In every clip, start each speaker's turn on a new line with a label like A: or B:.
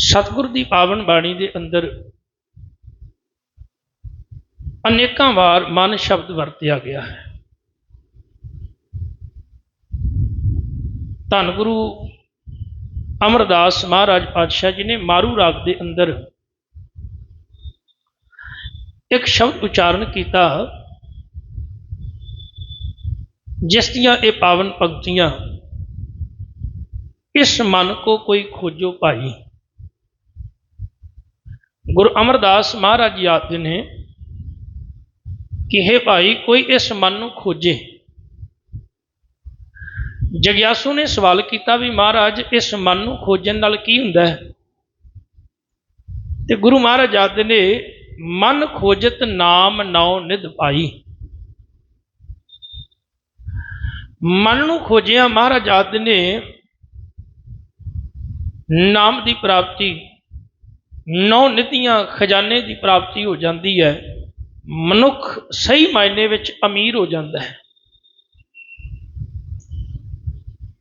A: ਸਤਿਗੁਰ ਦੀ ਪਾਵਨ ਬਾਣੀ ਦੇ ਅੰਦਰ ਅਨੇਕਾਂ ਵਾਰ ਮਨ ਸ਼ਬਦ ਵਰਤਿਆ ਗਿਆ ਹੈ। ਧੰਨ ਗੁਰੂ ਅਮਰਦਾਸ ਮਹਾਰਾਜ ਪਾਤਸ਼ਾਹ ਜੀ ਨੇ ਮਾਰੂ ਰਾਗ ਦੇ ਅੰਦਰ ਇੱਕ ਸ਼ਬਦ ਉਚਾਰਨ ਕੀਤਾ, ਜਿਸ ਦੀਆਂ ਇਹ ਪਾਵਨ ਪੰਕਤੀਆਂ, ਇਸ ਮਨ ਕੋ ਕੋਈ ਖੋਜੋ ਭਾਈ। ਗੁਰੂ ਅਮਰਦਾਸ ਮਹਾਰਾਜ ਜੀ ਆਖਦੇ ਨੇ ਕਿ ਹੈ ਭਾਈ, ਕੋਈ ਇਸ ਮਨ ਨੂੰ ਖੋਜੇ। ਜਗਿਆਸੂ ਨੇ ਸਵਾਲ ਕੀਤਾ ਵੀ ਮਹਾਰਾਜ, ਇਸ ਮਨ ਨੂੰ ਖੋਜਣ ਨਾਲ ਕੀ ਹੁੰਦਾ ਹੈ? ਤੇ ਗੁਰੂ ਮਹਾਰਾਜ ਆਖਦੇ ਨੇ, ਮਨ ਖੋਜਤ ਨਾਮ ਨਾਉ ਨਿਧ ਪਾਈ ਮਨ ਨੂੰ ਖੋਜਿਆ, ਮਹਾਰਾਜ ਆਖਦੇ ਨੇ, ਨਾਮ ਦੀ ਪ੍ਰਾਪਤੀ ਨੌ ਨਿਧੀਆਂ ਖਜ਼ਾਨੇ ਦੀ ਪ੍ਰਾਪਤੀ ਹੋ ਜਾਂਦੀ ਹੈ। ਮਨੁੱਖ ਸਹੀ ਮਾਇਨੇ ਵਿੱਚ ਅਮੀਰ ਹੋ ਜਾਂਦਾ ਹੈ।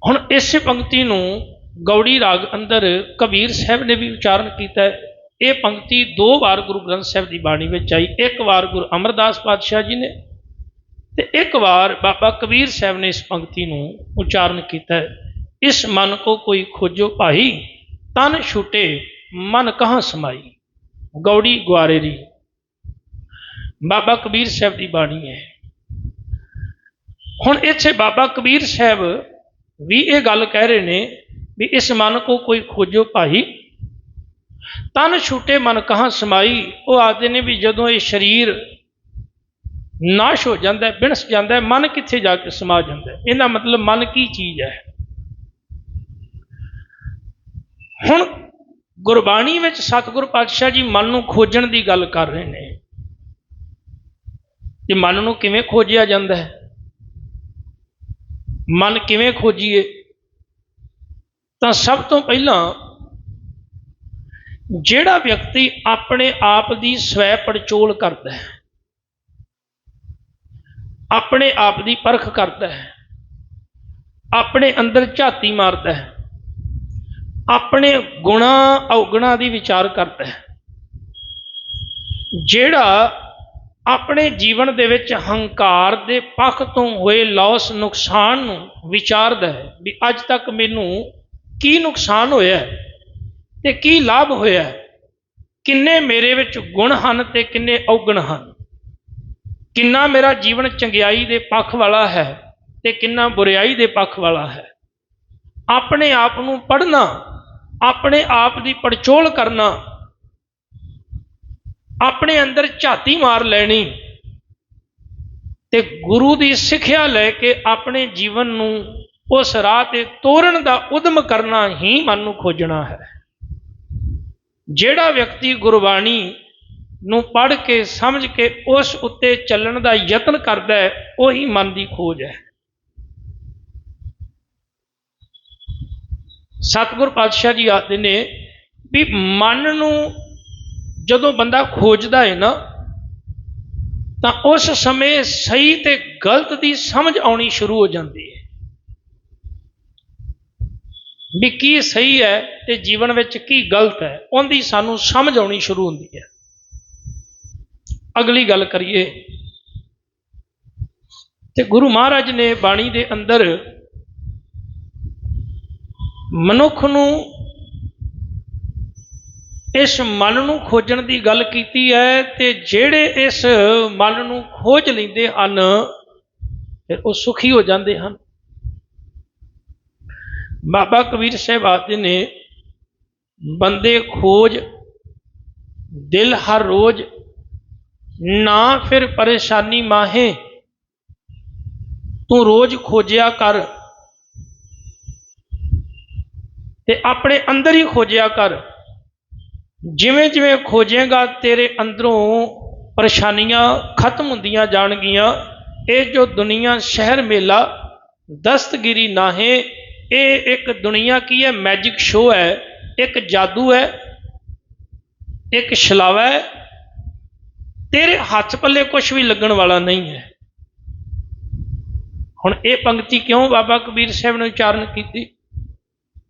A: ਹੁਣ ਇਸੇ ਪੰਕਤੀ ਨੂੰ ਗੌੜੀ ਰਾਗ ਅੰਦਰ ਕਬੀਰ ਸਾਹਿਬ ਨੇ ਵੀ ਉਚਾਰਨ ਕੀਤਾ ਹੈ। ਇਹ ਪੰਕਤੀ ਦੋ ਵਾਰ ਗੁਰੂ ਗ੍ਰੰਥ ਸਾਹਿਬ ਦੀ ਬਾਣੀ ਵਿੱਚ ਆਈ। ਇੱਕ ਵਾਰ ਗੁਰੂ ਅਮਰਦਾਸ ਪਾਤਸ਼ਾਹ ਜੀ ਨੇ ਤੇ ਇੱਕ ਵਾਰ ਬਾਬਾ ਕਬੀਰ ਸਾਹਿਬ ਨੇ ਇਸ ਪੰਕਤੀ ਨੂੰ ਉਚਾਰਨ ਕੀਤਾ ਹੈ। ਇਸ ਮਨ ਕੋ ਕੋਈ ਖੋਜੋ ਭਾਈ, ਤਨ ਛੁਟੇ ਮਨ ਕਹਾਂ ਸਮਾਈ? ਗੌੜੀ ਗੁਆਰੇ ਦੀ। ਬਾਬਾ ਕਬੀਰ ਸਾਹਿਬ ਦੀ ਬਾਣੀ ਹੈ। ਹੁਣ ਇੱਥੇ ਬਾਬਾ ਕਬੀਰ ਸਾਹਿਬ ਵੀ ਇਹ ਗੱਲ ਕਹਿ ਰਹੇ ਨੇ ਵੀ ਇਸ ਮਨ ਕੋ ਕੋਈ ਖੋਜੋ ਭਾਈ। ਤਨ ਛੁੱਟੇ ਮਨ ਕਹਾਂ ਸਮਾਈ? ਉਹ ਆਖਦੇ ਨੇ ਵੀ ਜਦੋਂ ਇਹ ਸਰੀਰ ਨਾਸ਼ ਹੋ ਜਾਂਦਾ ਹੈ, ਬਿਨਸ ਜਾਂਦਾ ਮਨ ਕਿੱਥੇ ਜਾ ਕੇ ਸਮਾ ਜਾਂਦਾ ਇਹਦਾ ਮਤਲਬ ਮਨ ਕੀ ਚੀਜ਼ ਹੈ? ਹੁਣ ਗੁਰਬਾਣੀ ਵਿੱਚ ਸਤਿਗੁਰ ਪਾਤਸ਼ਾਹ ਜੀ ਮਨ ਨੂੰ ਖੋਜਣ ਦੀ ਗੱਲ ਕਰ ਰਹੇ ਨੇ। ਕਿ ਮਨ ਨੂੰ ਕਿਵੇਂ ਖੋਜਿਆ ਜਾਂਦਾ ਹੈ? ਮਨ ਕਿਵੇਂ ਖੋਜੀਏ? ਤਾਂ ਸਭ ਤੋਂ ਪਹਿਲਾਂ ਜਿਹੜਾ ਵਿਅਕਤੀ ਆਪਣੇ ਆਪ ਦੀ ਸਵੈ ਪੜਚੋਲ ਕਰਦਾ ਹੈ, ਆਪਣੇ ਆਪ ਦੀ ਪਰਖ ਕਰਦਾ ਹੈ, ਆਪਣੇ ਅੰਦਰ ਝਾਤੀ ਮਾਰਦਾ ਹੈ ਆਪਣੇ ਗੁਣਾ ਔਗਣਾ ਦੀ ਵਿਚਾਰ ਕਰਦਾ ਹੈ। ਜਿਹੜਾ ਆਪਣੇ ਜੀਵਨ ਦੇ ਵਿੱਚ ਹੰਕਾਰ ਦੇ ਪੱਖ ਤੋਂ ਹੋਏ ਲਾਸ ਨੁਕਸਾਨ ਨੂੰ ਵਿਚਾਰਦਾ ਹੈ ਵੀ ਅੱਜ ਤੱਕ ਮੈਨੂੰ ਕੀ ਨੁਕਸਾਨ ਹੋਇਆ ਹੈ ਤੇ ਕੀ ਲਾਭ ਹੋਇਆ ਕਿੰਨੇ ਮੇਰੇ ਵਿੱਚ ਗੁਣ ਹਨ ਤੇ ਕਿੰਨੇ ਔਗਣ ਹਨ? ਕਿੰਨਾ ਮੇਰਾ ਜੀਵਨ ਚੰਗਿਆਈ ਦੇ ਪੱਖ ਵਾਲਾ ਹੈ ਤੇ ਕਿੰਨਾ ਬੁਰੀਾਈ ਦੇ ਪੱਖ ਵਾਲਾ ਹੈ? ਆਪਣੇ ਆਪ ਨੂੰ ਪੜ੍ਹਨਾ ਆਪਣੇ ਆਪ ਦੀ ਪੜਚੋਲ ਕਰਨਾ, ਆਪਣੇ ਅੰਦਰ ਝਾਤੀ ਮਾਰ ਲੈਣੀ ਤੇ ਗੁਰੂ ਦੀ ਸਿੱਖਿਆ ਲੈ ਕੇ ਆਪਣੇ ਜੀਵਨ ਨੂੰ ਉਸ ਰਾਹ ਤੇ ਤੋਰਨ ਦਾ ਉਦਮ ਕਰਨਾ ਹੀ ਮਨ ਨੂੰ ਖੋਜਣਾ ਹੈ। ਜਿਹੜਾ ਵਿਅਕਤੀ ਗੁਰਬਾਣੀ ਨੂੰ ਪੜ੍ਹ ਕੇ, ਸਮਝ ਕੇ ਉਸ ਉੱਤੇ ਚੱਲਣ ਦਾ ਯਤਨ ਕਰਦਾ ਹੈ, ਉਹੀ ਮਨ ਦੀ ਖੋਜ ਹੈ। ਸਤਿਗੁਰ ਪਾਤਸ਼ਾਹ ਜੀ ਆਖਦੇ ਨੇ ਵੀ ਮਨ ਨੂੰ ਜਦੋਂ ਬੰਦਾ ਖੋਜਦਾ ਹੈ ਨਾ, ਤਾਂ ਉਸ ਸਮੇਂ ਸਹੀ ਤੇ ਗਲਤ ਦੀ ਸਮਝ ਆਉਣੀ ਸ਼ੁਰੂ ਹੋ ਜਾਂਦੀ ਹੈ ਵੀ ਕੀ ਸਹੀ ਹੈ ਤੇ ਜੀਵਨ ਵਿੱਚ ਕੀ ਗਲਤ ਹੈ, ਉਹਦੀ ਸਾਨੂੰ ਸਮਝ ਆਉਣੀ ਸ਼ੁਰੂ ਹੁੰਦੀ ਹੈ। ਅਗਲੀ ਗੱਲ ਕਰੀਏ ਤੇ ਗੁਰੂ ਮਹਾਰਾਜ ਨੇ ਬਾਣੀ ਦੇ ਅੰਦਰ ਮਨੁੱਖ ਨੂੰ ਇਸ ਮਨ ਨੂੰ ਖੋਜਣ ਦੀ ਗੱਲ ਕੀਤੀ ਹੈ ਤੇ ਜਿਹੜੇ ਇਸ ਮਨ ਨੂੰ ਖੋਜ ਲੈਂਦੇ ਹਨ, ਫਿਰ ਉਹ ਸੁਖੀ ਹੋ ਜਾਂਦੇ ਹਨ। ਬਾਬਾ ਕਬੀਰ ਸਾਹਿਬ ਆਖਦੇ ਨੇ, ਬੰਦੇ ਖੋਜ, ਦਿਲ ਹਰ ਰੋਜ਼, ਨਾ ਫਿਰ ਪਰੇਸ਼ਾਨੀ ਮਾਹੇ, ਤੂੰ ਰੋਜ਼ ਖੋਜਿਆ ਕਰ। ਤੇ ਆਪਣੇ ਅੰਦਰ ਹੀ ਖੋਜਿਆ ਕਰ। ਜਿਵੇਂ ਜਿਵੇਂ ਖੋਜੇਗਾ, ਤੇਰੇ ਅੰਦਰੋਂ ਪਰੇਸ਼ਾਨੀਆਂ ਖਤਮ ਹੁੰਦੀਆਂ ਜਾਣਗੀਆਂ। ਇਹ ਜੋ ਦੁਨੀਆ, ਸ਼ਹਿਰ, ਮੇਲਾ, ਦਸਤਗਿਰੀ ਨਾਹੇ, ਇਹ ਇੱਕ ਦੁਨੀਆ ਕੀ ਹੈ? ਮੈਜਿਕ ਸ਼ੋ ਹੈ। ਇੱਕ ਜਾਦੂ ਹੈ। ਇੱਕ ਛਲਾਵਾ ਹੈ। ਤੇਰੇ ਹੱਥ ਪੱਲੇ ਕੁਝ ਵੀ ਲੱਗਣ ਵਾਲਾ ਨਹੀਂ ਹੈ। ਹੁਣ ਇਹ ਪੰਕਤੀ ਕਿਉਂ ਬਾਬਾ ਕਬੀਰ ਸਾਹਿਬ ਨੇ ਉਚਾਰਨ ਕੀਤੀ?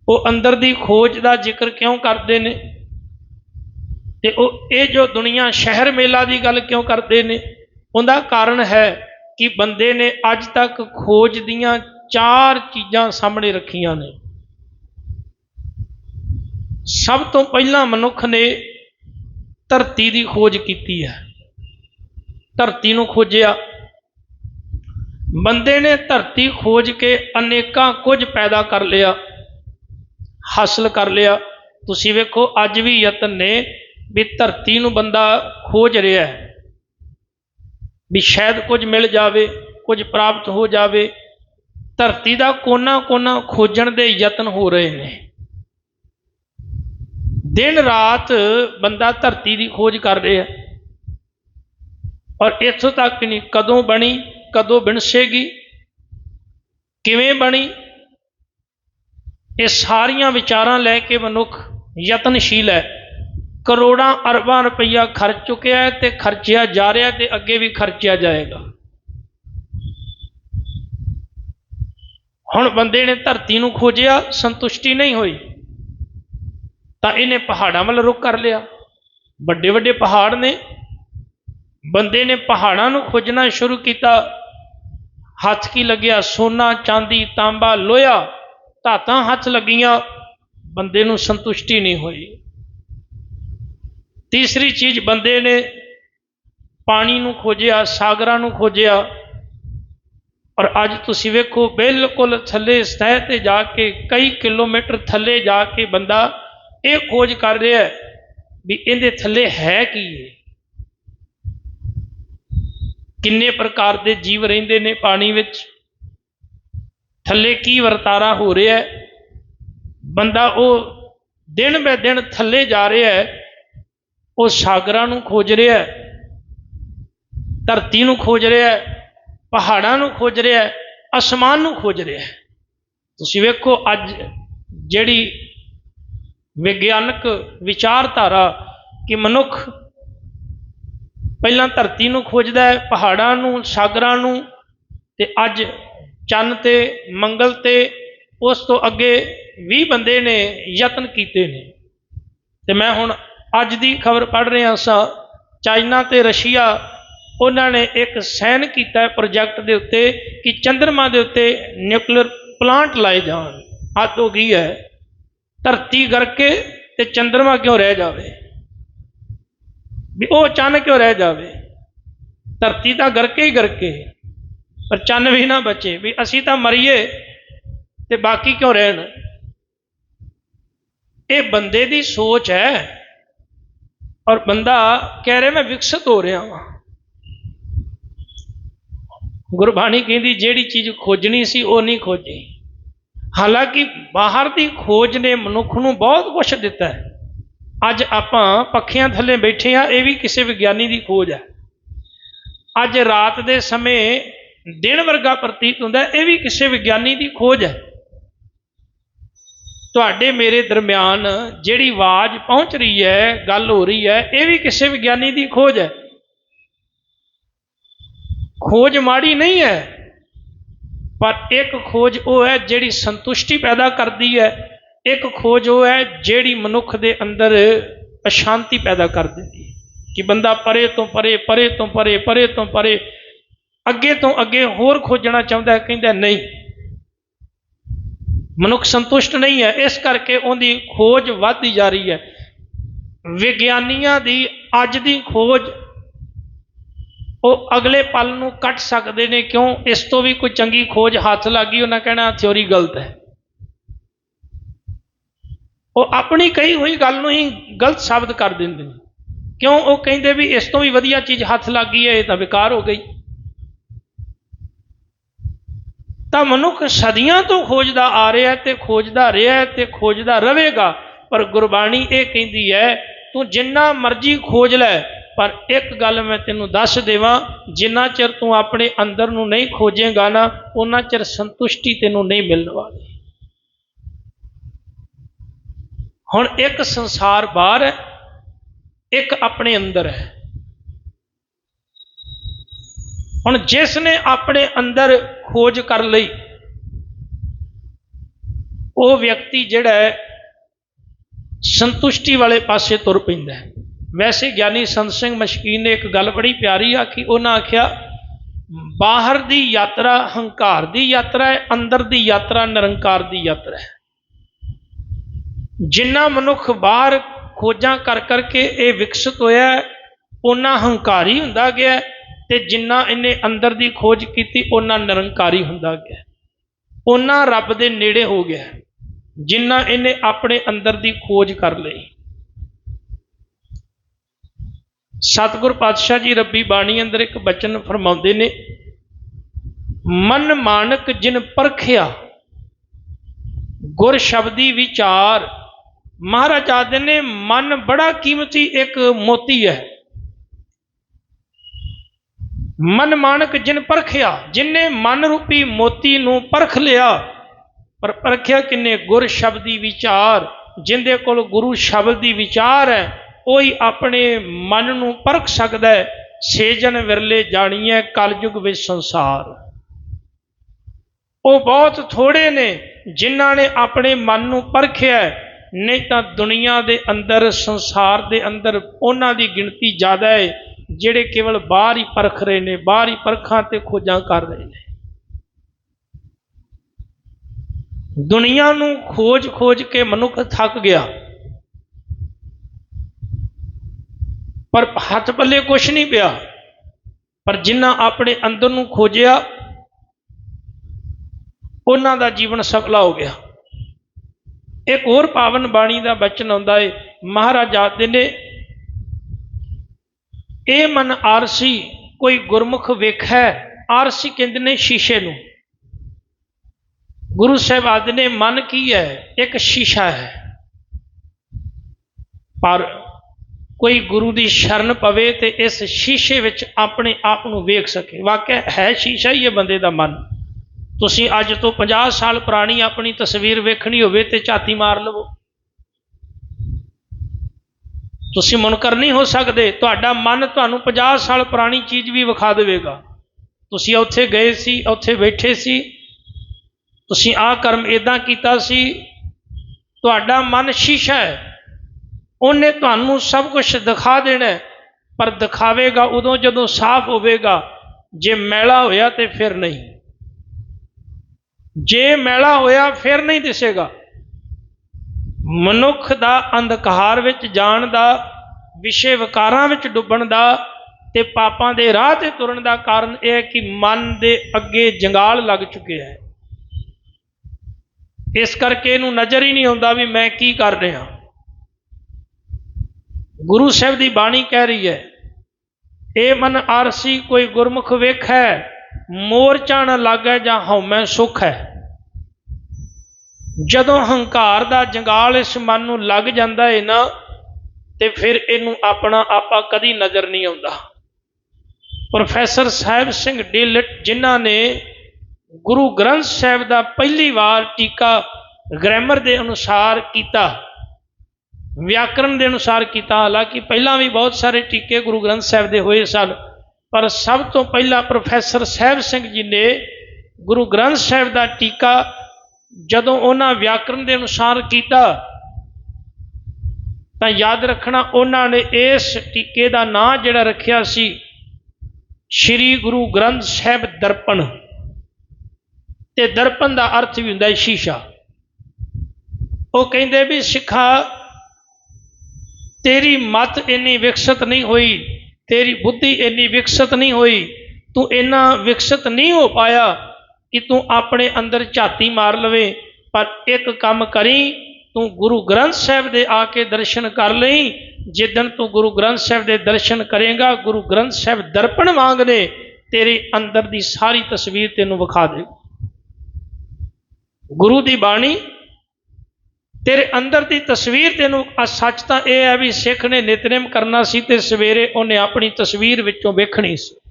A: ਉਹ ਅੰਦਰ ਦੀ ਖੋਜ ਦਾ ਜ਼ਿਕਰ ਕਿਉਂ ਕਰਦੇ ਨੇ? ਤੇ ਉਹ, ਇਹ ਜੋ ਦੁਨੀਆ ਸ਼ਹਿਰ ਮੇਲਾ ਦੀ ਗੱਲ ਕਿਉਂ ਕਰਦੇ ਨੇ? ਉਹਦਾ ਕਾਰਨ ਹੈ ਕਿ ਬੰਦੇ ਨੇ ਅੱਜ ਤੱਕ ਖੋਜ ਦੀਆਂ ਚਾਰ ਚੀਜ਼ਾਂ ਸਾਹਮਣੇ ਰੱਖੀਆਂ ਨੇ। ਸਭ ਤੋਂ ਪਹਿਲਾਂ ਮਨੁੱਖ ਨੇ ਧਰਤੀ ਦੀ ਖੋਜ ਕੀਤੀ ਹੈ। ਧਰਤੀ ਨੂੰ ਖੋਜਿਆ। ਬੰਦੇ ਨੇ ਧਰਤੀ ਖੋਜ ਕੇ ਅਨੇਕਾਂ ਕੁਝ ਪੈਦਾ ਕਰ ਲਿਆ। ਹਾਸਲ ਕਰ ਲਿਆ। ਤੁਸੀਂ ਵੇਖੋ, ਅੱਜ ਵੀ ਯਤਨ ਨੇ ਵੀ ਧਰਤੀ ਨੂੰ ਬੰਦਾ ਖੋਜ ਰਿਹਾ ਹੈ। ਵੀ ਸ਼ਾਇਦ ਕੁਝ ਮਿਲ ਜਾਵੇ, ਕੁਝ ਪ੍ਰਾਪਤ ਹੋ ਜਾਵੇ। ਧਰਤੀ ਦਾ ਕੋਨਾ ਕੋਨਾ ਖੋਜਣ ਦੇ ਯਤਨ ਹੋ ਰਹੇ ਨੇ। ਦਿਨ ਰਾਤ ਬੰਦਾ ਧਰਤੀ ਦੀ ਖੋਜ ਕਰ ਰਿਹਾ। ਔਰ ਇੱਥੋਂ ਤੱਕ ਨਹੀਂ, ਕਦੋਂ ਬਣੀ, ਕਦੋਂ ਬਿਨਸੇਗੀ, ਕਿਵੇਂ ਬਣੀ ਇਹ ਸਾਰੀਆਂ ਵਿਚਾਰਾਂ ਲੈ ਕੇ ਮਨੁੱਖ ਯਤਨਸ਼ੀਲ ਹੈ। ਕਰੋੜਾਂ ਅਰਬਾਂ ਰੁਪਈਆ ਖਰਚ ਚੁੱਕਿਆ ਹੈ ਤੇ ਖਰਚਿਆ ਜਾ ਰਿਹਾ ਤੇ ਅੱਗੇ ਵੀ ਖਰਚਿਆ ਜਾਏਗਾ। ਹੁਣ ਬੰਦੇ ਨੇ ਧਰਤੀ ਨੂੰ ਖੋਜਿਆ, ਸੰਤੁਸ਼ਟੀ ਨਹੀਂ ਹੋਈ। ਤਾਂ ਇਹਨੇ ਪਹਾੜਾਂ ਵੱਲ ਰੁਕ ਕਰ ਲਿਆ। ਵੱਡੇ ਵੱਡੇ ਪਹਾੜ ਨੇ। ਬੰਦੇ ਨੇ ਪਹਾੜਾਂ ਨੂੰ ਖੋਜਣਾ ਸ਼ੁਰੂ ਕੀਤਾ। ਹੱਥ ਕੀ ਲੱਗਿਆ? ਸੋਨਾ, ਚਾਂਦੀ, ਤਾਂਬਾ, ਲੋਹਾ। ਧਾਤਾਂ ਹੱਥ ਲੱਗੀਆਂ, ਬੰਦੇ ਨੂੰ ਸੰਤੁਸ਼ਟੀ ਨਹੀਂ ਹੋਈ। ਤੀਸਰੀ ਚੀਜ਼, ਬੰਦੇ ਨੇ ਪਾਣੀ ਨੂੰ ਖੋਜਿਆ, ਸਾਗਰਾਂ ਨੂੰ ਖੋਜਿਆ। ਔਰ ਅੱਜ ਤੁਸੀਂ ਵੇਖੋ, ਬਿਲਕੁਲ ਥੱਲੇ ਸਤਹ ਤੇ ਜਾ ਕੇ, ਕਈ ਕਿਲੋਮੀਟਰ ਥੱਲੇ ਜਾ ਕੇ ਬੰਦਾ ਇਹ ਖੋਜ ਕਰ ਰਿਹਾ ਹੈ ਵੀ ਇਹਦੇ ਥੱਲੇ ਹੈ ਕੀ ਹੈ ਕਿੰਨੇ ਪ੍ਰਕਾਰ ਦੇ ਜੀਵ ਰਹਿੰਦੇ ਨੇ ਪਾਣੀ ਵਿੱਚ? ਥੱਲੇ ਕੀ ਵਰਤਾਰਾ ਹੋ ਰਿਹਾ ਹੈ? ਬੰਦਾ ਉਹ ਦਿਨ ਬੇ ਦਿਨ ਥੱਲੇ ਜਾ ਰਿਹਾ ਹੈ, ਉਹ ਸਾਗਰਾਂ ਨੂੰ ਖੋਜ ਰਿਹਾ ਹੈ, ਧਰਤੀ ਨੂੰ ਖੋਜ ਰਿਹਾ ਹੈ, ਪਹਾੜਾਂ ਨੂੰ ਖੋਜ ਰਿਹਾ ਹੈ, ਅਸਮਾਨ ਨੂੰ ਖੋਜ ਰਿਹਾ ਹੈ। ਤੁਸੀਂ ਵੇਖੋ, ਅੱਜ ਜਿਹੜੀ ਵਿਗਿਆਨਕ ਵਿਚਾਰਧਾਰਾ ਕਿ ਮਨੁੱਖ ਪਹਿਲਾਂ ਧਰਤੀ ਨੂੰ ਖੋਜਦਾ ਹੈ, ਪਹਾੜਾਂ ਨੂੰ, ਸਾਗਰਾਂ ਨੂੰ, ਤੇ ਅੱਜ ਚੰਨ ਤੇ, ਮੰਗਲ ਤੇ, ਉਸ ਤੋਂ ਅੱਗੇ 20 ਬੰਦੇ ਨੇ ਯਤਨ ਕੀਤੇ ਨੇ। ਤੇ ਮੈਂ ਹੁਣ ਅੱਜ ਦੀ ਖਬਰ ਪੜ੍ਹ ਰਿਹਾ ਸਾਂ, ਚਾਈਨਾ ਤੇ ਰਸ਼ੀਆ, ਉਹਨਾਂ ਨੇ ਇੱਕ ਸਾਈਨ ਕੀਤਾ ਪ੍ਰੋਜੈਕਟ ਦੇ ਉੱਤੇ ਕਿ ਚੰ드ਰਮਾ ਦੇ ਉੱਤੇ ਨਿਊਕਲੀਅਰ ਪਲਾਂਟ ਲਾਏ ਜਾਣ। ਹੱਦ ਹੋ ਗਈ ਹੈ। ਧਰਤੀ ਕਰਕੇ ਤੇ ਚੰ드ਰਮਾ ਕਿਉਂ ਰਹਿ ਜਾਵੇ? ਵੀ ਉਹ ਚੰਨ ਕਿਉਂ ਰਹਿ ਜਾਵੇ? ਧਰਤੀ ਤਾਂ ਗਰਕੇ ਹੀ ਗਰਕੇ। ਪਰ ਚੰਨ ਵੀ ਨਾ ਬਚੇ, ਵੀ ਅਸੀਂ ਤਾਂ ਮਰੀਏ ਤੇ ਬਾਕੀ ਕਿਉਂ ਰਹਿਣ? ਇਹ ਬੰਦੇ ਦੀ ਸੋਚ ਹੈ। ਔਰ ਬੰਦਾ ਕਹਿ ਰਿਹਾ, ਮੈਂ ਵਿਕਸਿਤ ਹੋ ਰਿਹਾ ਹਾਂ ਗੁਰਬਾਣੀ ਕਹਿੰਦੀ, ਜਿਹੜੀ ਚੀਜ਼ ਖੋਜਣੀ ਸੀ, ਉਹ ਨਹੀਂ ਖੋਜੀ। ਹਾਲਾਂਕਿ ਬਾਹਰ ਦੀ ਖੋਜ ਨੇ ਮਨੁੱਖ ਨੂੰ ਬਹੁਤ ਕੁਝ ਦਿੱਤਾ ਹੈ। ਅੱਜ ਆਪਾਂ ਪੱਖੀਆਂ ਥੱਲੇ ਬੈਠੇ ਆ ਇਹ ਵੀ ਕਿਸੇ ਵਿਗਿਆਨੀ ਦੀ ਖੋਜ ਹੈ। ਅੱਜ ਰਾਤ ਦੇ ਸਮੇਂ ਦਿਨ ਵਰਗਾ ਪ੍ਰਤੀਤ ਹੁੰਦਾ ਇਹ ਵੀ ਕਿਸੇ ਵਿਗਿਆਨੀ ਦੀ ਖੋਜ ਹੈ। ਤੁਹਾਡੇ ਮੇਰੇ ਦਰਮਿਆਨ ਜਿਹੜੀ ਆਵਾਜ਼ ਪਹੁੰਚ ਰਹੀ ਹੈ, ਗੱਲ ਹੋ ਰਹੀ ਹੈ, ਇਹ ਵੀ ਕਿਸੇ ਵਿਗਿਆਨੀ ਦੀ ਖੋਜ ਹੈ। ਖੋਜ ਮਾੜੀ ਨਹੀਂ ਹੈ, ਪਰ ਇੱਕ ਖੋਜ ਉਹ ਹੈ ਜਿਹੜੀ ਸੰਤੁਸ਼ਟੀ ਪੈਦਾ ਕਰਦੀ ਹੈ। ਇੱਕ ਖੋਜ ਉਹ ਹੈ ਜਿਹੜੀ ਮਨੁੱਖ ਦੇ ਅੰਦਰ ਅਸ਼ਾਂਤੀ ਪੈਦਾ ਕਰ ਦਿੰਦੀ ਹੈ। ਕਿ ਬੰਦਾ ਪਰੇ ਤੋਂ ਪਰੇ ਪਰੇ ਤੋਂ ਪਰੇ ਪਰੇ ਤੋਂ ਪਰੇ ਅੱਗੇ ਤੋਂ ਅੱਗੇ ਹੋਰ ਖੋਜਣਾ ਚਾਹੁੰਦਾ ਹੈ, ਕਹਿੰਦਾ ਨਹੀਂ। ਮਨੁੱਖ ਸੰਤੁਸ਼ਟ ਨਹੀਂ ਹੈ, ਇਸ ਕਰਕੇ ਉਹਦੀ ਖੋਜ ਵੱਧਦੀ ਜਾ ਰਹੀ ਹੈ। ਵਿਗਿਆਨੀਆਂ ਦੀ ਅੱਜ ਦੀ ਖੋਜ ਉਹ ਅਗਲੇ ਪਲ ਨੂੰ ਕੱਟ ਸਕਦੇ ਨੇ, ਕਿਉਂ? ਇਸ ਤੋਂ ਵੀ ਕੋਈ ਚੰਗੀ ਖੋਜ ਹੱਥ ਲੱਗੀ ਉਹਨਾਂ ਕਹਿਣਾ ਥਿਉਰੀ ਗਲਤ ਹੈ। ਉਹ ਆਪਣੀ ਕਹੀ ਹੋਈ ਗੱਲ ਨੂੰ ਹੀ ਗਲਤ ਸਾਬਤ ਕਰ ਦਿੰਦੇ ਨੇ। ਕਿਉਂ? ਉਹ ਕਹਿੰਦੇ ਵੀ ਇਸ ਤੋਂ ਵੀ ਵਧੀਆ ਚੀਜ਼ ਹੱਥ ਲੱਗ ਗਈ ਹੈ, ਇਹ ਤਾਂ ਬੇਕਾਰ ਹੋ ਗਈ। ਤਾਂ ਮਨੁੱਖ ਸਦੀਆਂ ਤੋਂ ਖੋਜਦਾ ਆ ਰਿਹਾ ਤੇ ਖੋਜਦਾ ਰਿਹਾ ਤੇ ਖੋਜਦਾ ਰਹੇਗਾ। ਪਰ ਗੁਰਬਾਣੀ ਇਹ ਕਹਿੰਦੀ ਹੈ, ਤੂੰ ਜਿੰਨਾ ਮਰਜ਼ੀ ਖੋਜ ਲੈ, ਪਰ ਇੱਕ ਗੱਲ ਮੈਂ ਤੈਨੂੰ ਦੱਸ ਦੇਵਾਂ, ਜਿੰਨਾ ਚਿਰ ਤੂੰ ਆਪਣੇ ਅੰਦਰ ਨੂੰ ਨਹੀਂ ਖੋਜੇਗਾ ਨਾ ਉਹਨਾਂ ਚਿਰ ਸੰਤੁਸ਼ਟੀ ਤੈਨੂੰ ਨਹੀਂ ਮਿਲਣ ਵਾਲੀ। ਹੁਣ ਇੱਕ ਸੰਸਾਰ ਬਾਹਰ ਹੈ, ਇੱਕ ਆਪਣੇ ਅੰਦਰ ਹੈ। ਹੁਣ ਜਿਸ ਨੇ ਆਪਣੇ ਅੰਦਰ ਖੋਜ ਕਰ ਲਈ। ਉਹ ਵਿਅਕਤੀ ਜਿਹੜਾ ਹੈ ਸੰਤੁਸ਼ਟੀ ਵਾਲੇ ਪਾਸੇ ਤੁਰ ਪੈਂਦਾ ਹੈ। ਵੈਸੇ ਗਿਆਨੀ ਸੰਤ ਸਿੰਘ ਮਸ਼ਕੀਨ ਨੇ ਇੱਕ ਗੱਲ ਬੜੀ ਪਿਆਰੀ ਆਖੀ ਉਹਨਾਂ ਆਖਿਆ ਬਾਹਰ ਦੀ ਯਾਤਰਾ ਹੰਕਾਰ ਦੀ ਯਾਤਰਾ ਹੈ ਅੰਦਰ ਦੀ ਯਾਤਰਾ ਨਿਰੰਕਾਰ ਦੀ ਯਾਤਰਾ ਹੈ। ਜਿੰਨਾ ਮਨੁੱਖ ਬਾਹਰ ਖੋਜਾਂ ਕਰ ਕਰਕੇ ਇਹ ਵਿਕਸਿਤ ਹੋਇਆ ਹੈ, ਓਨਾ ਹੰਕਾਰੀ ਹੁੰਦਾ ਗਿਆ ਤੇ ਜਿੰਨਾ ਇਹਨੇ ਅੰਦਰ ਦੀ ਖੋਜ ਕੀਤੀ ਉਹਨਾਂ ਨਿਰੰਕਾਰੀ ਹੁੰਦਾ ਗਿਆ। ਓਨਾ ਰੱਬ ਦੇ ਨੇੜੇ ਹੋ ਗਿਆ, ਜਿੰਨਾ ਇਹਨੇ ਆਪਣੇ ਅੰਦਰ ਦੀ ਖੋਜ ਕਰ ਲਈ। ਸਤਿਗੁਰ ਪਾਤਸ਼ਾਹ ਜੀ ਰੱਬੀ ਬਾਣੀ ਅੰਦਰ ਇੱਕ ਬਚਨ ਫਰਮਾਉਂਦੇ ਨੇ, ਮਨ ਮਾਨਕ ਜਿਨ ਪਰਖਿਆ, ਗੁਰ ਸ਼ਬਦੀ ਵਿਚਾਰ। ਮਹਾਰਾਜ ਆਖਦੇ ਨੇ, ਮਨ ਬੜਾ ਕੀਮਤੀ ਇੱਕ ਮੋਤੀ ਹੈ। ਮਨ ਮਾਨਕ ਜਿਨ ਪਰਖਿਆ, ਜਿਨੇ ਮਨ ਰੂਪੀ ਮੋਤੀ ਨੂੰ ਪਰਖ ਲਿਆ, ਪਰ ਪਰਖਿਆ ਕਿੰਨੇ? ਗੁਰ ਸ਼ਬਦੀ ਵਿਚਾਰ, ਜਿੰਦੇ ਕੋਲ ਗੁਰੂ ਸ਼ਬਦ ਦੀ ਵਿਚਾਰ ਹੈ, ਉਹੀ ਆਪਣੇ ਮਨ ਨੂੰ ਪਰਖ ਸਕਦਾ ਹੈ। ਸੇਜਨ ਵਿਰਲੇ ਜਾਣੀਐ ਕਲਯੁਗ ਵਿੱਚ ਸੰਸਾਰ। ਉਹ ਬਹੁਤ ਥੋੜੇ ਨੇ, ਜਿਨ੍ਹਾਂ ਨੇ ਆਪਣੇ ਮਨ ਨੂੰ ਪਰਖਿਆ ਨਹੀਂ ਤਾਂ ਦੁਨੀਆ ਦੇ ਅੰਦਰ, ਸੰਸਾਰ ਦੇ ਅੰਦਰ ਉਹਨਾਂ ਦੀ ਗਿਣਤੀ ਜ਼ਿਆਦਾ ਹੈ। ਜਿਹੜੇ ਕੇਵਲ ਬਾਹਰ ਹੀ ਪਰਖ ਰਹੇ ਨੇ, ਬਾਹਰ ਹੀ ਪਰਖਾਂ ਤੇ ਖੋਜਾਂ ਕਰ ਰਹੇ ਨੇ। ਦੁਨੀਆ ਨੂੰ ਖੋਜ ਖੋਜ ਕੇ ਮਨੁੱਖ ਥੱਕ ਗਿਆ। ਪਰ ਹੱਥ ਪੱਲੇ ਕੁਛ ਨਹੀਂ ਪਿਆ। ਪਰ ਜਿਨ੍ਹਾਂ ਆਪਣੇ ਅੰਦਰ ਨੂੰ ਖੋਜਿਆ, ਉਹਨਾਂ ਦਾ ਜੀਵਨ ਸਫਲਾ ਹੋ ਗਿਆ। ਇੱਕ ਹੋਰ ਪਾਵਨ ਬਾਣੀ ਦਾ ਬਚਨ ਆਉਂਦਾ ਏ, ਮਹਾਰਾਜ ਆਖਦੇ ਨੇ ਇਹ ਮਨ ਆਰਸੀ ਕੋਈ ਗੁਰਮੁਖ ਵੇਖੈ, ਆਰਸੀ ਕਹਿੰਦੇ ਨੇ ਸ਼ੀਸ਼ੇ ਨੂੰ। ਗੁਰੂ ਸਾਹਿਬ ਆਖਦੇ ਨੇ ਮਨ ਕੀ ਹੈ? ਇੱਕ ਸ਼ੀਸ਼ਾ ਹੈ। ਪਰ ਕੋਈ ਗੁਰੂ ਦੀ ਸ਼ਰਨ ਪਵੇ ਤੇ ਇਸ ਸ਼ੀਸ਼ੇ ਵਿੱਚ ਆਪਣੇ ਆਪ ਨੂੰ ਵੇਖ ਸਕੇ। ਵਾਕਿਆ ਹੈ ਸ਼ੀਸ਼ਾ ਹੀ ਇਹ ਬੰਦੇ ਦਾ ਮਨ। ਤੁਸੀਂ ਅੱਜ ਤੋਂ 50 ਸਾਲ ਪੁਰਾਣੀ ਆਪਣੀ ਤਸਵੀਰ ਵੇਖਣੀ ਹੋਵੇ ਤੇ ਝਾਤੀ ਮਾਰ ਲਵੋ। ਤੁਸੀਂ ਮੁਨਕਰ ਨਹੀਂ ਹੋ ਸਕਦੇ, ਤੁਹਾਡਾ ਮਨ ਤੁਹਾਨੂੰ 50 ਸਾਲ ਪੁਰਾਣੀ ਚੀਜ਼ ਵੀ ਵਿਖਾ ਦੇਵੇਗਾ। ਤੁਸੀਂ ਉੱਥੇ ਗਏ ਸੀ, ਉੱਥੇ ਬੈਠੇ ਸੀ, ਤੁਸੀਂ ਆਹ ਕਰਮ ਇਦਾਂ ਕੀਤਾ ਸੀ, ਤੁਹਾਡਾ ਮਨ ਸ਼ੀਸ਼ਾ ਹੈ। ਉਹਨੇ ਤੁਹਾਨੂੰ ਸਭ ਕੁਝ ਦਿਖਾ ਦੇਣਾ ਪਰ ਦਿਖਾਵੇਗਾ ਉਦੋਂ ਜਦੋਂ ਸਾਫ਼ ਹੋਵੇਗਾ, ਜੇ ਮੈਲਾ ਹੋਇਆ ਤੇ ਫਿਰ ਨਹੀਂ। ਜੇ ਮੈਲਾ ਹੋਇਆ, ਫਿਰ ਨਹੀਂ ਦਿਸੇਗਾ। ਮਨੁੱਖ ਦਾ ਅੰਧਕਾਰ ਵਿੱਚ ਜਾਣ ਦਾ, ਵਿਸ਼ੇ ਵਿਕਾਰਾਂ ਵਿੱਚ ਡੁੱਬਣ ਦਾ ਤੇ ਪਾਪਾਂ ਦੇ ਰਾਹ ਤੇ ਤੁਰਨ ਦਾ ਕਾਰਨ ਇਹ ਹੈ ਕਿ ਮਨ ਦੇ ਅੱਗੇ ਜੰਗਾਲ ਲੱਗ ਚੁੱਕਿਆ ਹੈ। ਇਸ ਕਰਕੇ ਇਹਨੂੰ ਨਜ਼ਰ ਹੀ ਨਹੀਂ ਆਉਂਦਾ ਵੀ ਮੈਂ ਕੀ ਕਰ ਰਿਹਾ। ਗੁਰੂ ਸਾਹਿਬ ਦੀ ਬਾਣੀ ਕਹਿ ਰਹੀ ਹੈ, ਇਹ ਮਨ ਆਰਸੀ ਕੋਈ ਗੁਰਮੁਖ ਵੇਖੈ, ਮੋਰਚਾ ਨ ਲਾਗੈ ਜਾਂ ਹਉਮੈ ਸੁਖ। ਹੈ ਜਦੋਂ ਹੰਕਾਰ ਦਾ ਜੰਗਾਲ ਇਸ ਮਨ ਨੂੰ ਲੱਗ ਜਾਂਦਾ ਹੈ ਨਾ, ਤੇ ਫਿਰ ਇਹਨੂੰ ਆਪਣਾ ਆਪਾ ਕਦੀ ਨਜ਼ਰ ਨਹੀਂ ਆਉਂਦਾ। ਪ੍ਰੋਫੈਸਰ ਸਾਹਿਬ ਸਿੰਘ ਡਿਲਟ ਜਿਨ੍ਹਾਂ ਨੇ ਗੁਰੂ ਗ੍ਰੰਥ ਸਾਹਿਬ ਦਾ ਪਹਿਲੀ ਵਾਰ ਟੀਕਾ ਗ੍ਰਾਮਰ ਦੇ ਅਨੁਸਾਰ ਕੀਤਾ, ਵਿਆਕਰਣ ਦੇ ਅਨੁਸਾਰ ਕੀਤਾ, ਹਾਲਾਂਕਿ ਪਹਿਲਾਂ ਵੀ ਬਹੁਤ ਸਾਰੇ ਟੀਕੇ ਗੁਰੂ ਗ੍ਰੰਥ ਸਾਹਿਬ ਦੇ ਹੋਏ ਸਨ, ਪਰ ਸਭ ਤੋਂ ਪਹਿਲਾਂ ਪ੍ਰੋਫੈਸਰ ਸਾਹਿਬ ਸਿੰਘ ਜੀ ਨੇ ਗੁਰੂ ਗ੍ਰੰਥ ਸਾਹਿਬ ਦਾ ਟੀਕਾ ਜਦੋਂ ਉਹਨਾਂ ਵਿਆਕਰਣ ਦੇ ਅਨੁਸਾਰ ਕੀਤਾ, ਤਾਂ ਯਾਦ ਰੱਖਣਾ ਉਹਨਾਂ ਨੇ ਇਸ ਟੀਕੇ ਦਾ ਨਾਂ ਜਿਹੜਾ ਰੱਖਿਆ ਸੀ, ਸ੍ਰੀ ਗੁਰੂ ਗ੍ਰੰਥ ਸਾਹਿਬ ਦਰਪਣ। ਤੇ ਦਰਪਣ ਦਾ ਅਰਥ ਵੀ ਹੁੰਦਾ ਹੈ ਸ਼ੀਸ਼ਾ। ਉਹ ਕਹਿੰਦੇ ਵੀ, ਸਿੱਖਾ, ਤੇਰੀ ਮਤ ਇੰਨੀ ਵਿਕਸਿਤ ਨਹੀਂ ਹੋਈ, ਤੇਰੀ ਬੁੱਧੀ ਇੰਨੀ ਵਿਕਸਿਤ ਨਹੀਂ ਹੋਈ, ਤੂੰ ਇੰਨਾ ਵਿਕਸਿਤ ਨਹੀਂ ਹੋ ਪਾਇਆ ਕਿ ਤੂੰ ਆਪਣੇ ਅੰਦਰ ਝਾਤੀ ਮਾਰ ਲਵੇ, ਪਰ ਇੱਕ ਕੰਮ ਕਰੀ, ਤੂੰ ਗੁਰੂ ਗ੍ਰੰਥ ਸਾਹਿਬ ਦੇ ਆ ਕੇ ਦਰਸ਼ਨ ਕਰ ਲਈ। ਜਿੱਦਣ ਤੂੰ ਗੁਰੂ ਗ੍ਰੰਥ ਸਾਹਿਬ ਦੇ ਦਰਸ਼ਨ ਕਰੇਗਾ, ਗੁਰੂ ਗ੍ਰੰਥ ਸਾਹਿਬ ਦਰਪਣ ਵਾਂਗ ਨੇ ਤੇਰੇ ਅੰਦਰ ਦੀ ਸਾਰੀ ਤਸਵੀਰ ਤੈਨੂੰ ਵਿਖਾ ਦੇ। ਗੁਰੂ ਦੀ ਬਾਣੀ, ਤੇਰੇ ਅੰਦਰ ਦੀ ਤਸਵੀਰ ਤੈਨੂੰ ਆ ਸੱਚ ਤਾਂ ਇਹ ਹੈ ਵੀ ਸਿੱਖ ਨੇ ਨਿਤਨੇਮ ਕਰਨਾ ਸੀ ਤੇ ਸਵੇਰੇ ਉਹਨੇ ਆਪਣੀ ਤਸਵੀਰ ਵਿੱਚੋਂ ਵੇਖਣੀ ਸੀ।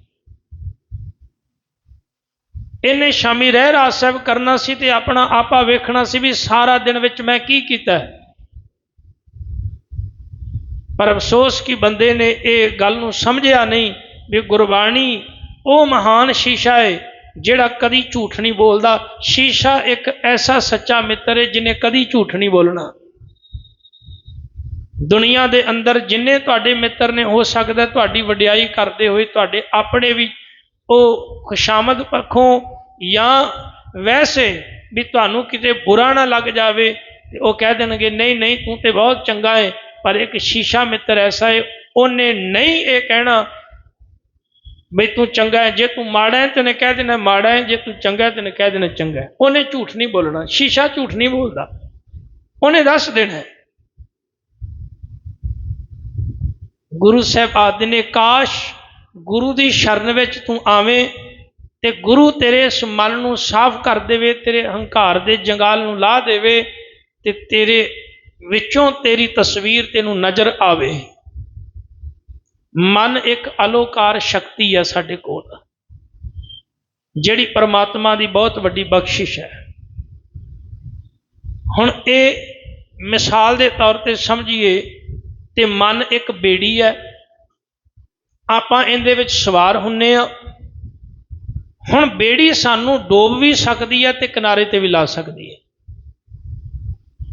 A: ਇਹਨੇ ਸ਼ਾਮੀ ਰਹਿ ਰਾਜ ਸਾਹਿਬ ਕਰਨਾ ਸੀ ਤੇ ਆਪਣਾ ਆਪਾ ਵੇਖਣਾ ਸੀ ਵੀ ਸਾਰਾ ਦਿਨ ਵਿੱਚ ਮੈਂ ਕੀ ਕੀਤਾ। ਪਰ ਅਫਸੋਸ ਕਿ ਬੰਦੇ ਨੇ ਇਹ ਗੱਲ ਨੂੰ ਸਮਝਿਆ ਨਹੀਂ ਵੀ ਗੁਰਬਾਣੀ ਉਹ ਮਹਾਨ ਸ਼ੀਸ਼ਾ ਹੈ ਜਿਹੜਾ ਕਦੀ ਝੂਠ ਨਹੀਂ ਬੋਲਦਾ। ਸ਼ੀਸ਼ਾ ਇੱਕ ਐਸਾ ਸੱਚਾ ਮਿੱਤਰ ਹੈ ਜਿਹਨੇ ਕਦੀ ਝੂਠ ਨਹੀਂ ਬੋਲਣਾ। ਦੁਨੀਆ ਦੇ ਅੰਦਰ ਜਿੰਨੇ ਤੁਹਾਡੇ ਮਿੱਤਰ ਨੇ, ਹੋ ਸਕਦਾ ਤੁਹਾਡੀ ਵਡਿਆਈ ਕਰਦੇ ਹੋਏ ਤੁਹਾਡੇ ਆਪਣੇ ਵੀ ਉਹ ਖੁਸ਼ਾਮਦ ਪੱਖੋਂ ਜਾਂ ਵੈਸੇ ਵੀ ਤੁਹਾਨੂੰ ਕਿਤੇ ਬੁਰਾ ਨਾ ਲੱਗ ਜਾਵੇ, ਤੇ ਉਹ ਕਹਿ ਦੇਣਗੇ, ਨਹੀਂ ਨਹੀਂ, ਤੂੰ ਤੇ ਬਹੁਤ ਚੰਗਾ ਹੈ ਪਰ ਇੱਕ ਸ਼ੀਸ਼ਾ ਮਿੱਤਰ ਐਸਾ ਹੈ ਉਹਨੇ ਨਹੀਂ ਇਹ ਕਹਿਣਾ ਬਈ ਤੂੰ ਚੰਗਾ ਹੈ ਜੇ ਤੂੰ ਮਾੜਾ ਹੈ ਤੈਨੇ ਕਹਿ ਦੇਣਾ, ਮਾੜਾ ਹੈ ਜੇ ਤੂੰ ਚੰਗਾ ਹੈ ਤੈਨੇ ਕਹਿ ਦੇਣਾ ਚੰਗਾ ਹੈ ਉਹਨੇ ਝੂਠ ਨਹੀਂ ਬੋਲਣਾ, ਸ਼ੀਸ਼ਾ ਝੂਠ ਨਹੀਂ ਬੋਲਦਾ। ਉਹਨੇ ਦੱਸ ਦੇਣਾ। ਗੁਰੂ ਸਾਹਿਬ ਆਦਿ ਨੇ ਕਾਸ਼ ਗੁਰੂ ਦੀ ਸ਼ਰਨ ਵਿੱਚ ਤੂੰ ਆਵੇਂ ਤੇ ਗੁਰੂ ਤੇਰੇ ਇਸ ਮਨ ਨੂੰ ਸਾਫ਼ ਕਰ ਦੇਵੇ, ਤੇਰੇ ਹੰਕਾਰ ਦੇ ਜੰਗਾਲ ਨੂੰ ਲਾ ਦੇਵੇ ਤੇ ਤੇਰੇ ਵਿੱਚੋਂ ਤੇਰੀ ਤਸਵੀਰ ਤੈਨੂੰ ਨਜ਼ਰ ਆਵੇ। ਮਨ ਇੱਕ ਅਲੋਕਾਰ ਸ਼ਕਤੀ ਹੈ ਸਾਡੇ ਕੋਲ, ਜਿਹੜੀ ਪਰਮਾਤਮਾ ਦੀ ਬਹੁਤ ਵੱਡੀ ਬਖਸ਼ਿਸ਼ ਹੈ। ਹੁਣ ਇਹ ਮਿਸਾਲ ਦੇ ਤੌਰ ਤੇ ਸਮਝੀਏ ਤੇ ਮਨ ਇੱਕ ਬੇੜੀ ਹੈ। ਆਪਾਂ ਇਹਦੇ ਵਿੱਚ ਸਵਾਰ ਹੁੰਨੇ ਆ। ਹੁਣ ਬੇੜੀ ਸਾਨੂੰ ਡੋਬ ਵੀ ਸਕਦੀ ਹੈ ਤੇ ਕਿਨਾਰੇ ਤੇ ਵੀ ਲਾ ਸਕਦੀ ਹੈ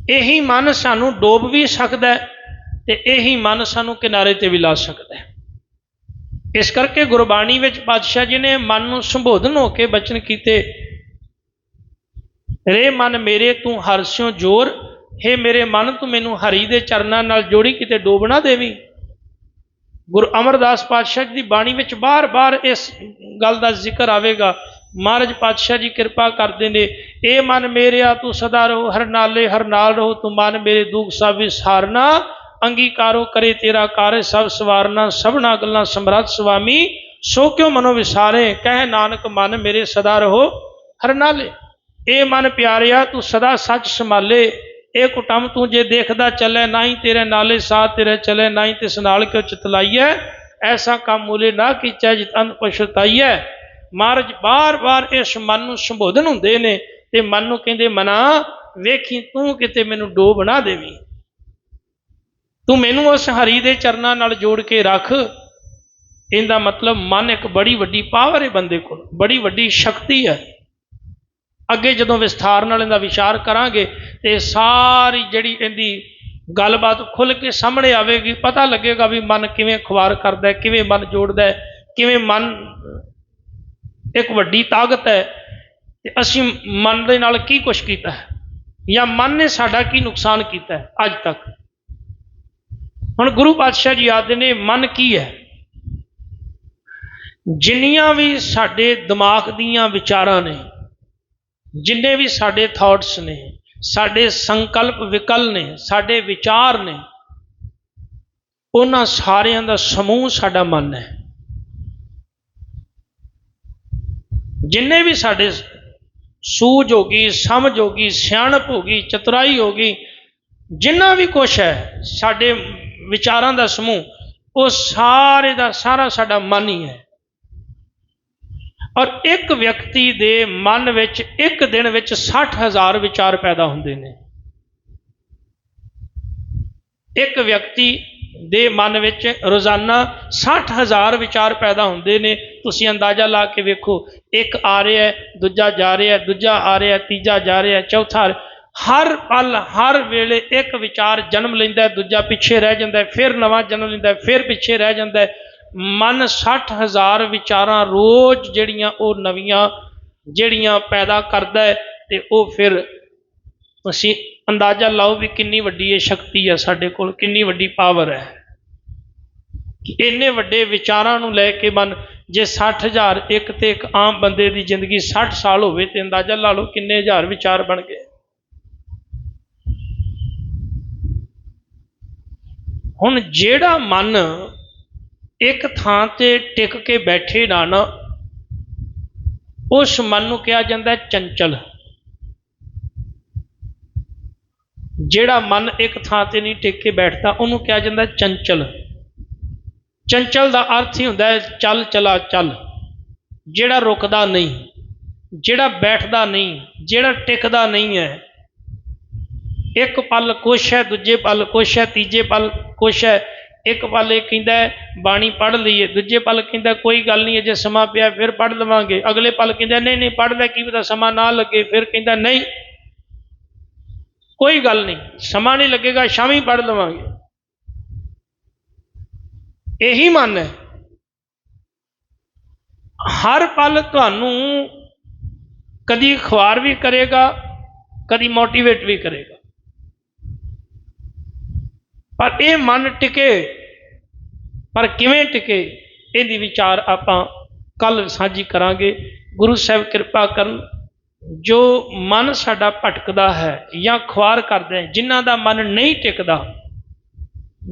A: ਇਹੀ ਮਨ ਸਾਨੂੰ ਡੋਬ ਵੀ ਸਕਦਾ ਹੈ ਤੇ ਇਹੀ ਮਨ ਸਾਨੂੰ ਕਿਨਾਰੇ ਤੇ ਵੀ ਲਾ ਸਕਦਾ ਹੈ। ਇਸ ਕਰਕੇ ਗੁਰਬਾਣੀ ਵਿੱਚ ਪਾਤਸ਼ਾਹ ਜੀ ਨੇ ਮਨ ਨੂੰ ਸੰਬੋਧਨ ਹੋ ਕੇ ਬਚਨ ਕੀਤੇ, ਰੇ ਮਨ ਮੇਰੇ ਤੂੰ ਹਰਸਿਓ ਜੋਰ, ਹੇ ਮੇਰੇ ਮਨ ਤੂੰ ਮੈਨੂੰ ਹਰੀ ਦੇ ਚਰਨਾਂ ਨਾਲ ਜੋੜੀ ਕਿਤੇ ਡੋਬਣਾ ਦੇਵੀਂ। ਗੁਰੂ ਅਮਰਦਾਸ ਪਾਤਸ਼ਾਹ ਜੀ ਦੀ ਬਾਣੀ ਵਿੱਚ ਬਾਰ-ਬਾਰ ਇਸ ਗੱਲ ਦਾ ਜ਼ਿਕਰ ਆਵੇਗਾ। ਮਹਾਰਾਜ ਪਾਤਸ਼ਾਹ ਜੀ ਕਿਰਪਾ ਕਰਦੇ ਨੇ, ਇਹ ਮਨ ਮੇਰਿਆ ਤੂੰ ਸਦਾ ਰਹੋ, ਹਰ ਨਾਲੇ ਹਰ ਨਾਲ ਰਹੋ, ਤੂੰ ਮਨ ਮੇਰੇ ਦੁੱਖ ਸਭ ਵਿਸਾਰਨਾ, ਅੰਗੀਕਾਰੋ ਕਰੇ ਤੇਰਾ ਕਾਰਜ, ਸਭ ਸਵਾਰਨਾ, ਸਭਨਾ ਗੱਲਾਂ ਸਮਰੱਥ ਸੁਆਮੀ ਸੋ ਕਿਉ ਮਨੋ ਵਿਸਾਰੇ? ਕਹਿ ਨਾਨਕ, ਮਨ ਮੇਰੇ ਸਦਾ ਰਹੋ, ਹਰ ਨਾਲੇ। ਇਹ ਮਨ ਪਿਆਰਿਆ, ਤੂੰ ਸਦਾ ਸੱਚ ਸੰਭਾਲੇ। ਇਹ ਕੁਟਮ ਤੂੰ ਜੇ ਦੇਖਦਾ ਚੱਲੇ ਨਹੀਂ, ਤੇਰੇ ਨਾਲੇ ਸਾਥ ਤੇਰੇ ਚਲੇ ਨਹੀਂ, ਤਿਸ ਨਾਲ ਕਿਉ ਚਤਲਾਈਐ? ਐਸਾ ਕੰਮ ਮੂਲੇ ਨਾ ਕੀਚੈ ਜਿਤ ਅੰਤ ਪਛਤਾਈਐ। ਮਹਾਰਾਜ ਬਾਰ-ਬਾਰ ਇਸ ਮਨ ਨੂੰ ਸੰਬੋਧਨ ਹੁੰਦੇ ਨੇ ਤੇ ਮਨ ਨੂੰ ਕਹਿੰਦੇ, ਮਨਾ, ਵੇਖੀ ਤੂੰ ਕਿਤੇ ਮੈਨੂੰ ਡੋਬ ਨਾ ਦੇਵੀਂ। ਤੂੰ ਮੈਨੂੰ ਉਸ ਹਰੀ ਦੇ ਚਰਨਾਂ ਨਾਲ ਜੋੜ ਕੇ ਰੱਖ। ਇਹਦਾ ਮਤਲਬ ਮਨ ਇੱਕ ਬੜੀ ਵੱਡੀ ਪਾਵਰ ਹੈ ਬੰਦੇ ਕੋਲ, ਬੜੀ ਵੱਡੀ ਸ਼ਕਤੀ ਹੈ। ਅੱਗੇ ਜਦੋਂ ਵਿਸਥਾਰ ਨਾਲ ਇਹਦਾ ਵਿਚਾਰ ਕਰਾਂਗੇ, ਤੇ ਸਾਰੀ ਜਿਹੜੀ ਇਹਦੀ ਗੱਲਬਾਤ ਖੁੱਲ ਕੇ ਸਾਹਮਣੇ ਆਵੇਗੀ, ਪਤਾ ਲੱਗੇਗਾ ਵੀ ਮਨ ਕਿਵੇਂ ਖੁਆਰ ਕਰਦਾ ਹੈ, ਕਿਵੇਂ ਮਨ ਜੋੜਦਾ ਹੈ, ਕਿਵੇਂ ਮਨ ਇੱਕ ਵੱਡੀ ਤਾਕਤ ਹੈ, ਤੇ ਅਸੀਂ ਮਨ ਦੇ ਨਾਲ ਕੀ ਕੁਛ ਕੀਤਾ ਹੈ, ਜਾਂ ਮਨ ਨੇ ਸਾਡਾ ਕੀ ਨੁਕਸਾਨ ਕੀਤਾ ਹੈ, ਅੱਜ ਤੱਕ। ਹੁਣ ਗੁਰੂ ਪਾਤਸ਼ਾਹ ਜੀ ਆਖਦੇ ਨੇ, ਮਨ ਕੀ ਹੈ? ਜਿੰਨੀਆਂ ਵੀ ਸਾਡੇ ਦਿਮਾਗ ਦੀਆਂ ਵਿਚਾਰਾਂ ਨੇ ਜਿੰਨੇ ਵੀ ਸਾਡੇ ਥਾਟਸ ਨੇ, ਸਾਡੇ ਸੰਕਲਪ ਵਿਕਲ ਨੇ, ਸਾਡੇ ਵਿਚਾਰ ਨੇ, ਉਹਨਾਂ ਸਾਰਿਆਂ ਦਾ ਸਮੂਹ ਸਾਡਾ ਮਨ ਹੈ। ਜਿੰਨੇ ਵੀ ਸਾਡੇ ਸੂਝ ਹੋ ਗਈ, ਸਮਝ ਹੋ ਗਈ, ਸਿਆਣਪ ਹੋ ਗਈ, ਚਤੁਰਾਈ ਹੋ ਗਈ, ਜਿੰਨਾ ਵੀ ਕੁਛ ਹੈ, ਸਾਡੇ ਵਿਚਾਰਾਂ ਦਾ ਸਮੂਹ, ਉਹ ਸਾਰੇ ਦਾ ਸਾਰਾ ਸਾਡਾ ਮਨ ਹੀ ਹੈ। ਔਰ ਇੱਕ ਵਿਅਕਤੀ ਦੇ ਮਨ ਵਿੱਚ ਇੱਕ ਦਿਨ ਵਿੱਚ 60000 ਵਿਚਾਰ ਪੈਦਾ ਹੁੰਦੇ ਨੇ। ਇੱਕ ਵਿਅਕਤੀ ਦੇ ਮਨ ਵਿੱਚ ਰੋਜ਼ਾਨਾ 60000 ਵਿਚਾਰ ਪੈਦਾ ਹੁੰਦੇ ਨੇ। ਤੁਸੀਂ ਅੰਦਾਜ਼ਾ ਲਾ ਕੇ ਵੇਖੋ, ਇੱਕ ਆ ਰਿਹਾ ਹੈ, ਦੂਜਾ ਜਾ ਰਿਹਾ ਹੈ, ਦੂਜਾ ਆ ਰਿਹਾ ਹੈ, ਤੀਜਾ ਜਾ ਰਿਹਾ ਹੈ, ਚੌਥਾ ਆ ਰਿਹਾ। ਹਰ ਪਲ, ਹਰ ਵੇਲੇ ਇੱਕ ਵਿਚਾਰ ਜਨਮ ਲੈਂਦਾ ਦੂਜਾ ਪਿੱਛੇ ਰਹਿ ਜਾਂਦਾ ਫਿਰ ਨਵਾਂ ਜਨਮ ਲੈਂਦਾ ਫਿਰ ਪਿੱਛੇ ਰਹਿ ਜਾਂਦਾ ਮਨ 60000 ਵਿਚਾਰਾਂ ਰੋਜ਼ ਜਿਹੜੀਆਂ ਉਹ ਨਵੀਆਂ ਜਿਹੜੀਆਂ ਪੈਦਾ ਕਰਦਾ ਹੈ ਤੇ ਉਹ ਫਿਰ ਅਸੀਂ ਅੰਦਾਜ਼ਾ ਲਾਓ ਵੀ ਕਿੰਨੀ ਵੱਡੀ ਇਹ ਸ਼ਕਤੀ ਹੈ ਸਾਡੇ ਕੋਲ, ਕਿੰਨੀ ਵੱਡੀ ਪਾਵਰ ਹੈ। ਕਿ ਇੰਨੇ ਵੱਡੇ ਵਿਚਾਰਾਂ ਨੂੰ ਲੈ ਕੇ ਮਨ, ਜੇ 60000 ਇੱਕ ਤੇ ਇੱਕ ਆਮ ਬੰਦੇ ਦੀ ਜ਼ਿੰਦਗੀ 60 ਸਾਲ ਹੋਵੇ ਤੇ ਅੰਦਾਜ਼ਾ ਲਾ ਲਓ ਕਿੰਨੇ ਹਜ਼ਾਰ ਵਿਚਾਰ ਬਣ ਗਏ। ਹੁਣ ਜਿਹੜਾ ਮਨ ਇੱਕ ਥਾਂ ਤੇ ਟਿਕ ਕੇ ਬੈਠੇ ਨਾ ਨਾ ਉਸ ਮਨ ਨੂੰ ਕਿਹਾ ਜਾਂਦਾ ਚੰਚਲ। ਜਿਹੜਾ ਮਨ ਇੱਕ ਥਾਂ ਤੇ ਨਹੀਂ ਟਿਕ ਕੇ ਬੈਠਦਾ, ਉਹਨੂੰ ਕਿਹਾ ਜਾਂਦਾ ਚੰਚਲ। ਚੰਚਲ ਦਾ ਅਰਥ ਹੀ ਹੁੰਦਾ ਹੈ, ਚੱਲ, ਚਲਾ, ਚੱਲ। ਜਿਹੜਾ ਰੁਕਦਾ ਨਹੀਂ, ਜਿਹੜਾ ਬੈਠਦਾ ਨਹੀਂ, ਜਿਹੜਾ ਟਿਕਦਾ ਨਹੀਂ ਹੈ। ਇੱਕ ਪਲ ਕੁਛ ਹੈ, ਦੂਜੇ ਪਲ ਕੁਛ ਹੈ, ਤੀਜੇ ਪਲ ਕੁਛ ਹੈ। ਇੱਕ ਪਲ ਇਹ ਕਹਿੰਦਾ ਬਾਣੀ ਪੜ੍ਹ ਲਈਏ, ਦੂਜੇ ਪਲ ਕਹਿੰਦਾ ਕੋਈ ਗੱਲ ਨਹੀਂ ਜੇ ਸਮਾਂ ਪਿਆ ਫਿਰ ਪੜ੍ਹ ਲਵਾਂਗੇ। ਅਗਲੇ ਪਲ ਕਹਿੰਦਾ, ਨਹੀਂ ਨਹੀਂ, ਪੜ੍ਹ ਲੈ, ਕੀ ਪਤਾ ਸਮਾਂ ਨਾ ਲੱਗੇ, ਫਿਰ ਕਹਿੰਦਾ, ਨਹੀਂ, ਕੋਈ ਗੱਲ ਨਹੀਂ, ਸਮਾਂ ਨਹੀਂ ਲੱਗੇਗਾ, ਸ਼ਾਮੀ ਪੜ੍ਹ ਲਵਾਂਗੇ। ਇਹੀ ਮਨ ਹੈ। ਹਰ ਪਲ ਤੁਹਾਨੂੰ ਕਦੀ ਖੁਆਰ ਵੀ ਕਰੇਗਾ, ਕਦੀ ਮੋਟੀਵੇਟ ਵੀ ਕਰੇਗਾ। ਪਰ ਇਹ ਮਨ ਟਿਕੇ। ਪਰ ਕਿਵੇਂ ਟਿਕੇ? ਇਹਦੀ ਵਿਚਾਰ ਆਪਾਂ ਕੱਲ ਸਾਂਝੀ ਕਰਾਂਗੇ। ਗੁਰੂ ਸਾਹਿਬ ਕਿਰਪਾ ਕਰਨ, ਜੋ ਮਨ ਸਾਡਾ ਭਟਕਦਾ ਹੈ ਜਾਂ ਖੁਆਰ ਕਰਦਾ ਹੈ, ਜਿਨ੍ਹਾਂ ਦਾ ਮਨ ਨਹੀਂ ਟਿਕਦਾ,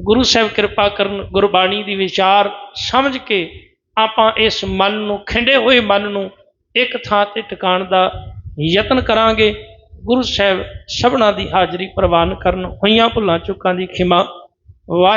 A: ਗੁਰੂ ਸਾਹਿਬ ਕਿਰਪਾ ਕਰਨ, ਗੁਰਬਾਣੀ ਦੀ ਵਿਚਾਰ ਸਮਝ ਕੇ ਆਪਾਂ ਇਸ ਮਨ ਨੂੰ, ਖਿੰਡੇ ਹੋਏ ਮਨ ਨੂੰ ਇੱਕ ਥਾਂ ਤੇ ਟਿਕਾਣ ਦਾ ਯਤਨ ਕਰਾਂਗੇ। ਗੁਰੂ ਸਾਹਿਬ ਸਭਨਾਂ ਦੀ ਹਾਜ਼ਰੀ ਪ੍ਰਵਾਨ ਕਰਨ ਹੋਈਆਂ ਭੁੱਲਾਂ ਚੁੱਕਾਂ ਦੀ ਖਿਮਾ। ਵਾਹਿ